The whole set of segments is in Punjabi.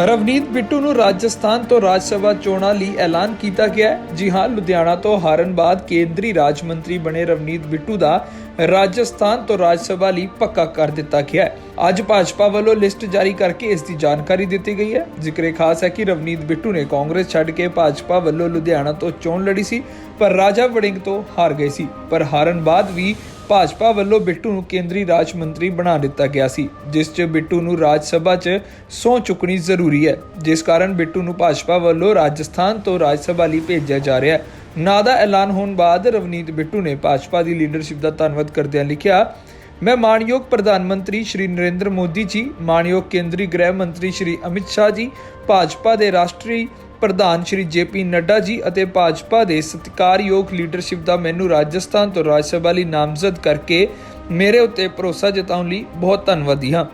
ਰਵਨੀਤ ਬਿੱਟੂ ਨੂੰ ਰਾਜਸਥਾਨ ਤੋਂ ਰਾਜ ਸਭਾ ਚੋਣਾਂ ਲਈ ਐਲਾਨ ਕੀਤਾ ਗਿਆ ਹੈ। ਜੀ ਹਾਂ, ਲੁਧਿਆਣਾ ਤੋਂ ਹਾਰਨ ਬਾਅਦ ਕੇਂਦਰੀ ਰਾਜ ਮੰਤਰੀ ਬਣੇ ਰਵਨੀਤ ਬਿੱਟੂ ਦਾ ਰਾਜਸਥਾਨ ਤੋਂ ਰਾਜ ਸਭਾ ਲਈ ਪੱਕਾ ਕਰ ਦਿੱਤਾ ਗਿਆ ਹੈ। ਅੱਜ ਭਾਜਪਾ ਵੱਲੋਂ ਲਿਸਟ ਜਾਰੀ ਕਰਕੇ ਇਸ ਦੀ ਜਾਣਕਾਰੀ ਦਿੱਤੀ ਗਈ ਹੈ। ਜ਼ਿਕਰੇ ਖਾਸ ਹੈ ਕਿ ਰਵਨੀਤ ਬਿੱਟੂ ਨੇ ਕਾਂਗਰਸ ਛੱਡ ਕੇ ਭਾਜਪਾ ਵੱਲੋਂ ਲੁਧਿਆਣਾ ਤੋਂ ਚੋਣ ਲੜੀ ਸੀ, ਪਰ ਰਾਜਾ ਵੜਿੰਗ ਤੋਂ ਹਾਰ ਗਏ ਸੀ। ਪਰ ਹਾਰਨ ਬਾਅਦ ਵੀ ਭਾਜਪਾ ਵੱਲੋਂ ਬਿੱਟੂ ਨੂੰ ਕੇਂਦਰੀ ਰਾਜ ਮੰਤਰੀ ਬਣਾ ਦਿੱਤਾ ਗਿਆ ਸੀ, ਜਿਸ 'ਚ ਬਿੱਟੂ ਨੂੰ ਰਾਜ ਸਭਾ 'ਚ ਸਹੁੰ ਚੁੱਕਣੀ ਜ਼ਰੂਰੀ ਹੈ, ਜਿਸ ਕਾਰਨ ਬਿੱਟੂ ਨੂੰ ਭਾਜਪਾ ਵੱਲੋਂ ਰਾਜਸਥਾਨ ਤੋਂ ਰਾਜ ਸਭਾ ਲਈ ਭੇਜਿਆ ਜਾ ਰਿਹਾ ਹੈ। ਨਾਂ ਦਾ ਐਲਾਨ ਹੋਣ ਬਾਅਦ ਰਵਨੀਤ ਬਿੱਟੂ ਨੇ ਭਾਜਪਾ ਦੀ ਲੀਡਰਸ਼ਿਪ ਦਾ ਧੰਨਵਾਦ ਕਰਦਿਆਂ ਲਿਖਿਆ, ਮੈਂ ਮਾਨਯੋਗ ਪ੍ਰਧਾਨ ਮੰਤਰੀ ਸ਼੍ਰੀ ਨਰਿੰਦਰ ਮੋਦੀ ਜੀ ਮਾਨਯੋਗ ਕੇਂਦਰੀ ਗ੍ਰਹਿ ਮੰਤਰੀ ਸ਼੍ਰੀ ਅਮਿਤ ਸ਼ਾਹ ਜੀ, ਭਾਜਪਾ ਦੇ ਰਾਸ਼ਟਰੀ ਪ੍ਰਧਾਨ ਸ਼੍ਰੀ ਜੇਪੀ ਨੱਡਾ ਜੀ ਅਤੇ ਭਾਜਪਾ ਦੇ ਸਤਿਕਾਰਯੋਗ ਲੀਡਰਸ਼ਿਪ ਦਾ ਮੈਨੂੰ ਰਾਜਸਥਾਨ ਤੋਂ ਰਾਜ ਸਭਾ ਲਈ ਨਾਮਜ਼ਦ ਕਰਕੇ ਮੇਰੇ ਉੱਤੇ ਭਰੋਸਾ ਜਤਾਉਣ ਲਈ ਬਹੁਤ ਧੰਨਵਾਦੀ ਹਾਂ।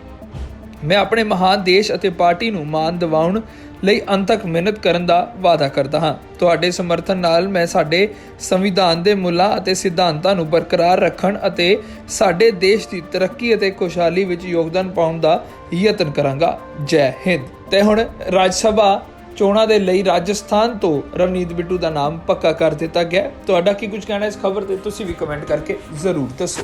ਮੈਂ ਆਪਣੇ ਮਹਾਨ ਦੇਸ਼ ਅਤੇ ਪਾਰਟੀ ਨੂੰ ਮਾਨ ਦਿਵਾਉਣ ਲਈ ਅੰਤ ਤੱਕ ਮਿਹਨਤ ਕਰਨ ਦਾ ਵਾਅਦਾ ਕਰਦਾ ਹਾਂ। ਤੁਹਾਡੇ ਸਮਰਥਨ ਨਾਲ ਮੈਂ ਸਾਡੇ ਸੰਵਿਧਾਨ ਦੇ ਮੁੱਲਾਂ ਅਤੇ ਸਿਧਾਂਤਾਂ ਨੂੰ ਬਰਕਰਾਰ ਰੱਖਣ ਅਤੇ ਸਾਡੇ ਦੇਸ਼ ਦੀ ਤਰੱਕੀ ਅਤੇ ਖੁਸ਼ਹਾਲੀ ਵਿੱਚ ਯੋਗਦਾਨ ਪਾਉਣ ਦਾ ਯਤਨ ਕਰਾਂਗਾ। ਜੈ ਹਿੰਦ। ਤੇ ਹੁਣ ਰਾਜ ਸਭਾ ਚੋਣਾਂ ਦੇ ਲਈ ਰਾਜਸਥਾਨ ਤੋਂ ਰਵਨੀਤ ਬਿੱਟੂ ਦਾ ਨਾਮ ਪੱਕਾ ਕਰ ਦਿੱਤਾ ਗਿਆ ਤੁਹਾਡਾ ਕੀ ਕੁਝ ਕਹਿਣਾ ਇਸ ਖਬਰ ਤੇ ਤੁਸੀਂ ਵੀ ਕਮੈਂਟ ਕਰਕੇ ਜ਼ਰੂਰ ਦੱਸੋ।